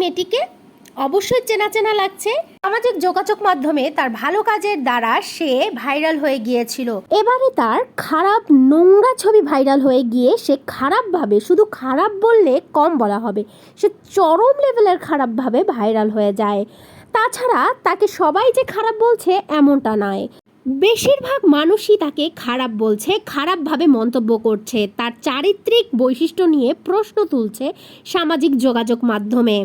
মেয়েটিকে? অবশ্যই চেনা চেনা লাগছে। সামাজিক যোগাযোগ মাধ্যমে তার ভালো কাজের দ্বারা সে ভাইরাল হয়ে গিয়েছিল। এবারে তার খারাপ নোংরা ছবি ভাইরাল হয়ে গিয়ে সে খারাপভাবে, শুধু খারাপ বললে কম বলা হবে, সে চরম লেভেলের খারাপভাবে ভাইরাল হয়ে যায়। তাছাড়া তাকে সবাই যে খারাপ বলছে এমনটা নয়। বেশিরভাগ মানুষই তাকে খারাপ বলছে, খারাপভাবে মন্তব্য করছে, তার চারিত্রিক বৈশিষ্ট্য নিয়ে প্রশ্ন তুলছে সামাজিক যোগাযোগ মাধ্যমে।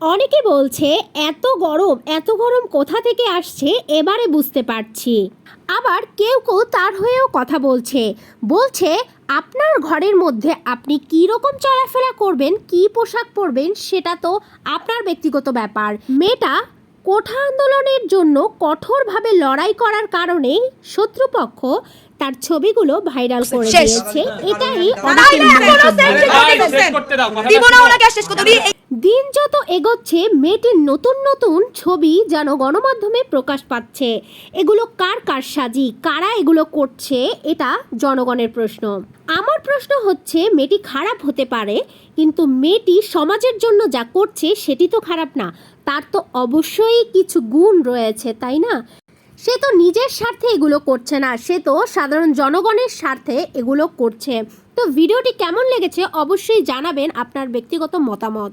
অনেকে বলছে, এত গরম এত গরম কোথা থেকে আসছে? এবারে বুঝতে পারছি। আবার কেউ কেউ তার হয়েও কথা বলছে বলছে, আপনার ঘরের মধ্যে আপনি কী রকম চলাফেরা করবেন, কী পোশাক পরবেন, সেটা তো আপনার ব্যক্তিগত ব্যাপার। মেয়েটা কোঠা আন্দোলনের জন্য কঠোরভাবে লড়াই করার কারণে শত্রুপক্ষ তার ছবিগুলো ভাইরাল করে। দিয়েছে। এটাই দিন যত এগোচ্ছে, মেয়েটির নতুন নতুন ছবি যেন গণমাধ্যমে প্রকাশ পাচ্ছে। এগুলো কার কার সাজি? কারা এগুলো করছে? এটা জনগণের প্রশ্ন। আমার প্রশ্ন হচ্ছে, মেয়েটি খারাপ হতে পারে, কিন্তু মেয়েটি সমাজের জন্য যা করছে, সেটি তো খারাপ না। তার তো অবশ্যই কিছু গুণ রয়েছে, তাই না? সে তো নিজের স্বার্থে এগুলো করছে না, সে তো সাধারণ জনগণের স্বার্থে এগুলো করছে। তো ভিডিওটি কেমন লেগেছে, অবশ্যই জানাবেন আপনার ব্যক্তিগত মতামত।